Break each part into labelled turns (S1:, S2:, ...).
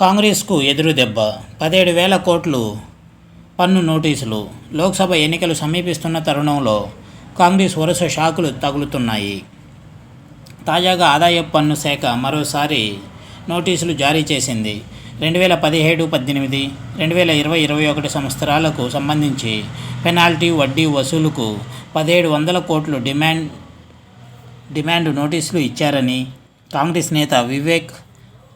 S1: కాంగ్రెస్కు ఎదురు దెబ్బ. పదిహేడు వేల కోట్లు పన్ను నోటీసులు. లోక్సభ ఎన్నికలు సమీపిస్తున్న తరుణంలో కాంగ్రెస్ వరుస షాకులు తగులుతున్నాయి. తాజాగా ఆదాయపు పన్ను శాఖ మరోసారి నోటీసులు జారీ చేసింది. రెండు వేల పదిహేడు పద్దెనిమిది రెండు వేల ఇరవై ఇరవై ఒకటి సంవత్సరాలకు సంబంధించి పెనాల్టీ వడ్డీ వసూలుకు పదిహేడు వందల కోట్లు డిమాండ్ డిమాండ్ నోటీసులు ఇచ్చారని కాంగ్రెస్ నేత వివేక్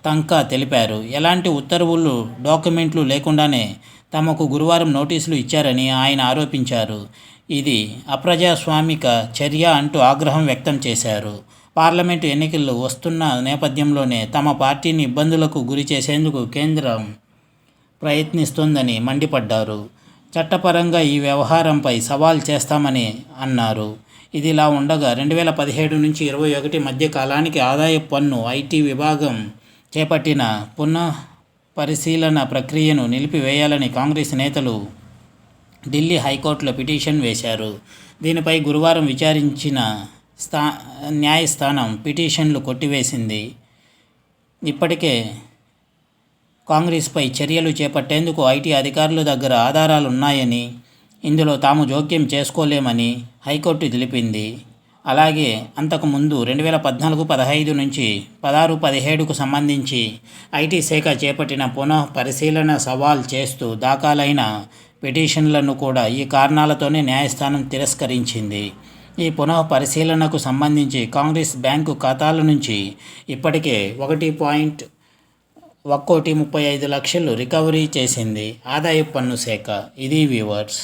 S1: తంకా తెలిపారు. ఎలాంటి ఉత్తర్వులు డాక్యుమెంట్లు లేకుండానే తమకు గురువారం నోటీసులు ఇచ్చారని ఆయన ఆరోపించారు. ఇది అప్రజాస్వామిక చర్య అంటూ ఆగ్రహం వ్యక్తం చేశారు. పార్లమెంటు ఎన్నికలు వస్తున్న నేపథ్యంలోనే తమ పార్టీని ఇబ్బందులకు గురి చేసేందుకు కేంద్రం ప్రయత్నిస్తోందని మండిపడ్డారు. చట్టపరంగా ఈ వ్యవహారంపై సవాల్ చేస్తామని అన్నారు. ఇదిలా ఉండగా రెండు వేల పదిహేడు నుంచి ఇరవై ఒకటి మధ్య కాలానికి ఆదాయ పన్ను ఐటీ విభాగం చేపట్టిన పునః పరిశీలన ప్రక్రియను నిలిపివేయాలని కాంగ్రెస్ నేతలు ఢిల్లీ హైకోర్టులో పిటిషన్ వేశారు. దీనిపై గురువారం విచారించిన స్థా న్యాయస్థానం పిటిషన్లు కొట్టివేసింది. ఇప్పటికే కాంగ్రెస్పై చర్యలు చేపట్టేందుకు ఐటీ అధికారుల దగ్గర ఆధారాలు ఉన్నాయని ఇందులో తాము జోక్యం చేసుకోలేమని హైకోర్టు తెలిపింది. అలాగే అంతకుముందు రెండు వేల పద్నాలుగు పదహైదు నుంచి పదహారు పదిహేడుకు సంబంధించి ఐటీ శాఖ చేపట్టిన పునః పరిశీలన సవాల్ చేస్తూ దాఖలైన పిటిషన్లను కూడా ఈ కారణాలతోనే న్యాయస్థానం తిరస్కరించింది. ఈ పునః పరిశీలనకు సంబంధించి కాంగ్రెస్ బ్యాంకు ఖాతాల నుంచి ఇప్పటికే ఒకటి పాయింట్ ఒక్కోటి ముప్పై ఐదు లక్షలు రికవరీ చేసింది ఆదాయ పన్ను శాఖ. ఇది వ్యూవర్స్.